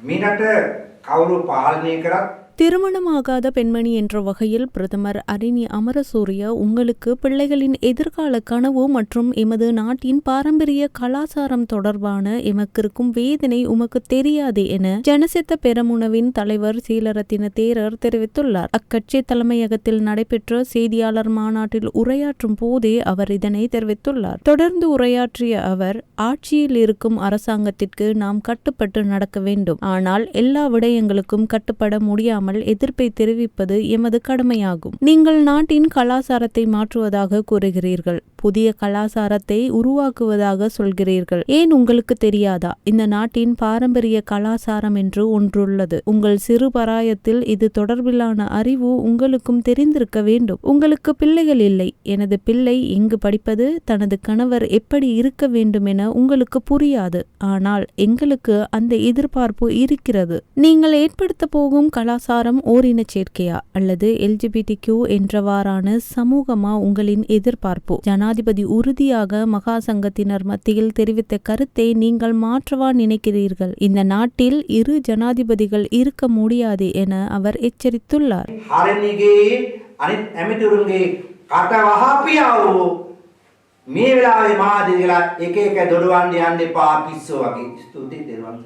මීනට කවුරු පාලනය කරත් திருமணமாகாத பெண்மணி என்ற வகையில் பிரதமர் அரிணி அமரசூரிய உங்களுக்கு பிள்ளைகளின் எதிர்கால கனவு மற்றும் எமது நாட்டின் பாரம்பரிய கலாச்சாரம் தொடர்பான எமக்கிருக்கும் வேதனை உமக்கு தெரியாது என ஜனசித்த பெரமுனவின் தலைவர் சீலரத்தின தேரர் தெரிவித்துள்ளார். அக்கட்சி தலைமையகத்தில் நடைபெற்ற செய்தியாளர் மாநாட்டில் உரையாற்றும் போதே அவர் இதனை தெரிவித்துள்ளார். தொடர்ந்து உரையாற்றிய அவர் ஆட்சியில் இருக்கும் அரசாங்கத்திற்கு நாம் கட்டுப்பட்டு நடக்க வேண்டும். ஆனால் எல்லா விடயங்களுக்கும் கட்டுப்பட முடியாமல் எதிர்ப்பை தெரிவிப்பது எமது கடமையாகும். நீங்கள் நாட்டின் கலாச்சாரத்தை மாற்றுவதாக கூறுகிறீர்கள். புதிய கலாச்சாரத்தை உருவாக்குவதாக சொல்கிறீர்கள். ஏன் உங்களுக்கு தெரியாதா? இந்த நாட்டின் பாரம்பரிய கலாச்சாரம் என்று ஒன்றுள்ளது. உங்கள் சிறு பராயத்தில் இது தொடர்பிலான அறிவு உங்களுக்கும் தெரிந்திருக்க வேண்டும். உங்களுக்கு பிள்ளைகள் இல்லை. எனது பிள்ளை இங்கு படிப்பது? தனது கணவர் எப்படி இருக்க வேண்டும் என உங்களுக்கு புரியாது. ஆனால் எங்களுக்கு அந்த எதிர்பார்ப்பு இருக்கிறது. நீங்கள் ஏற்படுத்த போகும் கலாச்சாரம் ஓரின சேர்க்கையா? அல்லது எல்ஜிபிடி கியூ என்றவாறான சமூகமா உங்களின் எதிர்பார்ப்பு? ஜனாதிபதி உறுதியாக மகா சங்கத்தினர் மத்தியில் தெரிவித்த கருத்தை நீங்கள் மாற்றவா நினைக்கிறீர்கள் இந்த நாட்டில் இரு ஜனாதிபதிகள் இருக்க முடியாது என அவர் எச்சரித்துள்ளார் හරණිගේ අනිත් ඇමිතුරුන්ගේ කට වහපියාවූ මේ වෙලාවේ මාදිගලා එක එක දොඩවන්න යන්න එපා පිස්සෝ වගේ ස්තුතියි දෙවන්